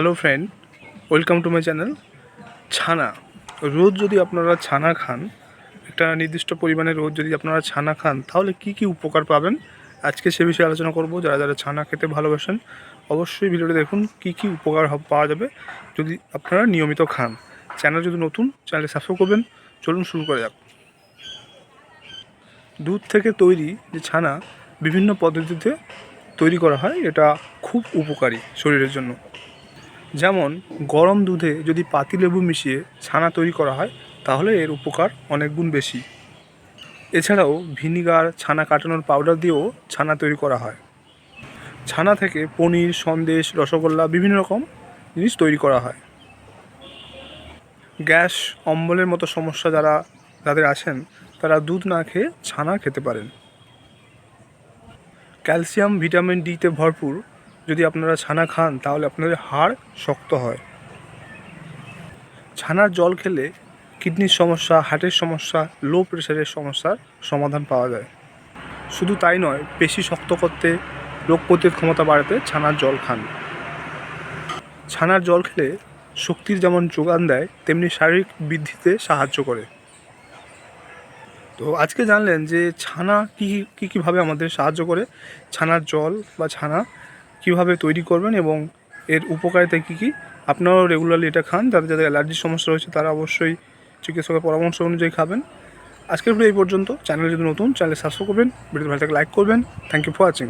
Hello friend welcome to my channel ছানা রোজ যদি আপনারা ছানা খান, একটা নির্দিষ্ট পরিমাণে রোজ যদি আপনারা ছানা খান, তাহলে কি কি উপকার পাবেন? আজকে সে বিষয়ে আলোচনা করব। যারা যারা ছানা খেতে ভালোবাসেন, অবশ্যই ভিডিওটি দেখুন কি কি উপকার পাওয়া যাবে যদি আপনারা নিয়মিত খান। চ্যানেল যদি নতুন চ্যানেলে সাবস্ক্রাইব করবেন। চলুন শুরু করে যাক। দুধ থেকে তৈরি যে ছানা বিভিন্ন পদ্ধতিতে তৈরি করা হয়, এটা খুব উপকারী শরীরের জন্য। যেমন গরম দুধে যদি পাতিলেবু মিশিয়ে ছানা তৈরি করা হয়, তাহলে এর উপকার অনেক গুণ বেশি। এছাড়াও ভিনিগার, ছানা কাটানোর পাউডার দিয়েও ছানা তৈরি করা হয়। ছানা থেকে পনির, সন্দেশ, রসগোল্লা বিভিন্ন রকম জিনিস তৈরি করা হয়। গ্যাস, অম্বলের মতো সমস্যা যারা, যাদের আছেন, তারা দুধ না খেয়ে ছানা খেতে পারেন। ক্যালসিয়াম ভিটামিন ডিতে ভরপুর যদি আপনারা ছানা খান, তাহলে আপনাদের হাড় শক্ত হয়। ছানার জল খেলে কিডনির সমস্যা, হার্টের সমস্যা, লো প্রেশারের সমস্যার সমাধান পাওয়া যায়। শুধু তাই নয়, পেশি শক্ত করতে, রোগ প্রতিরোধ ক্ষমতা বাড়াতে ছানার জল খান। ছানার জল খেলে শক্তির যেমন যোগান দেয়, তেমনি শারীরিক বৃদ্ধিতে সাহায্য করে। তো আজকে জানলেন যে ছানা কী কী, কীভাবে আমাদের সাহায্য করে? ছানার জল বা ছানা কীভাবে তৈরি করবেন এবং এর উপকারিতা কী কী? আপনারাও রেগুলারলি এটা খান। যাদের যাদের অ্যালার্জির সমস্যা রয়েছে, তারা অবশ্যই চিকিৎসকের পরামর্শ অনুযায়ী খাবেন। আজকের ভিডিও এই পর্যন্ত। চ্যানেল যদি নতুন চ্যানেল সাবস্ক্রাইব করবেন ভিডিও ভালো থাকলে লাইক করবেন। Thank you for watching